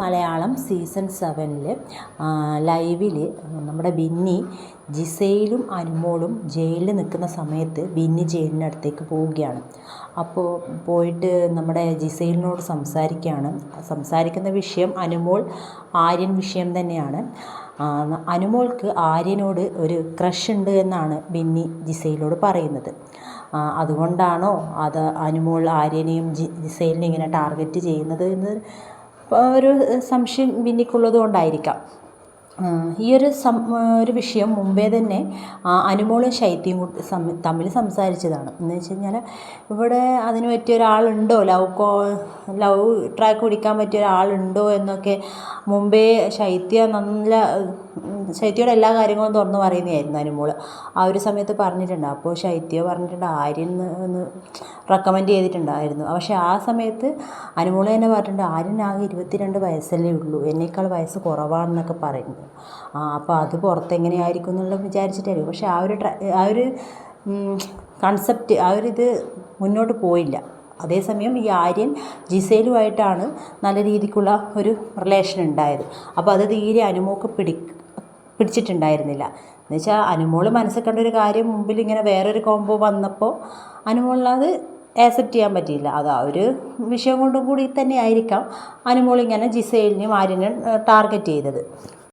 Malayalam season സെവനിൽ ലൈവിൽ നമ്മുടെ ബിന്നി ജിസയിലും അനുമോളും ജയിലിൽ നിൽക്കുന്ന സമയത്ത് ബിന്നി ജയിലിന്റെ അടുത്തേക്ക് പോവുകയാണ്. അപ്പോൾ പോയിട്ട് നമ്മുടെ ജിസയിലിനോട് സംസാരിക്കുകയാണ്. സംസാരിക്കുന്ന വിഷയം അനുമോൾ ആര്യൻ വിഷയം തന്നെയാണ്. അനുമോൾക്ക് ആര്യനോട് ഒരു ക്രഷ് ഉണ്ട് എന്നാണ് ബിന്നി ജിസയിലോട് പറയുന്നത്. അതുകൊണ്ടാണോ അത് അനുമോൾ ആര്യനെയും ജി ജിസയിലിനെയും ഇങ്ങനെ ടാർഗറ്റ് ചെയ്യുന്നത് എന്ന് ഒരു സംശയം ബിന്നിക്കുള്ളത് കൊണ്ടായിരിക്കാം ഈ ഒരു സം ഒരു വിഷയം മുമ്പേ തന്നെ അനുമോളും ശൈത്യയും തമ്മിൽ സംസാരിച്ചതാണ്. എന്ന് വെച്ച് കഴിഞ്ഞാൽ ഇവിടെ അതിന് പറ്റിയ ഒരാളുണ്ടോ? ലവ് കോ ലവ് ട്രാക്ക് പിടിക്കാൻ പറ്റിയ ഒരാളുണ്ടോ എന്നൊക്കെ മുമ്പേ ശൈത്യ നല്ല ശൈത്യയുടെ എല്ലാ കാര്യങ്ങളും തുറന്നു പറയുന്നതായിരുന്നു അനുമോൾ ആ ഒരു സമയത്ത് പറഞ്ഞിട്ടുണ്ട്. അപ്പോൾ ശൈത്യ പറഞ്ഞിട്ടുണ്ട് ആര്യൻ ഒന്ന് റെക്കമെൻഡ് ചെയ്തിട്ടുണ്ടായിരുന്നു. പക്ഷേ ആ സമയത്ത് അനുമോൾ തന്നെ പറഞ്ഞിട്ടുണ്ട് ആര്യൻ ആകെ ഇരുപത്തിരണ്ട് വയസ്സല്ലേ ഉള്ളൂ. എന്നേക്കാൾ വയസ്സ് കുറവാണെന്നൊക്കെ പറയുന്നു. ആ അപ്പോൾ അത് പുറത്തെങ്ങനെയായിരിക്കും എന്നുള്ളത് വിചാരിച്ചിട്ടായിരിക്കും. പക്ഷേ ആ ഒരു ആ ഒരു കൺസെപ്റ്റ് ആ ഒരു ഇത് മുന്നോട്ട് പോയില്ല. അതേസമയം ഈ ആര്യൻ ജിസേലുമായിട്ടാണ് നല്ല രീതിക്കുള്ള ഒരു റിലേഷൻ ഉണ്ടായത്. അപ്പോൾ അത് തീരെ അനുമോക്ക് പിടി പിടിച്ചിട്ടുണ്ടായിരുന്നില്ല. എന്നുവെച്ചാൽ അനുമോൾ മനസ്സിൽ കണ്ടൊരു കാര്യം മുമ്പിൽ ഇങ്ങനെ വേറൊരു കോംബോ വന്നപ്പോൾ അനുമോളിനത് ആക്സെപ്റ്റ് ചെയ്യാൻ പറ്റിയില്ല. അത് ആ ഒരു വിഷയം കൊണ്ടും കൂടി തന്നെ ആയിരിക്കാം അനുമോൾ ഇങ്ങനെ ജിസേലിനെയും ആര്യനെയും ടാർഗറ്റ് ചെയ്തത്.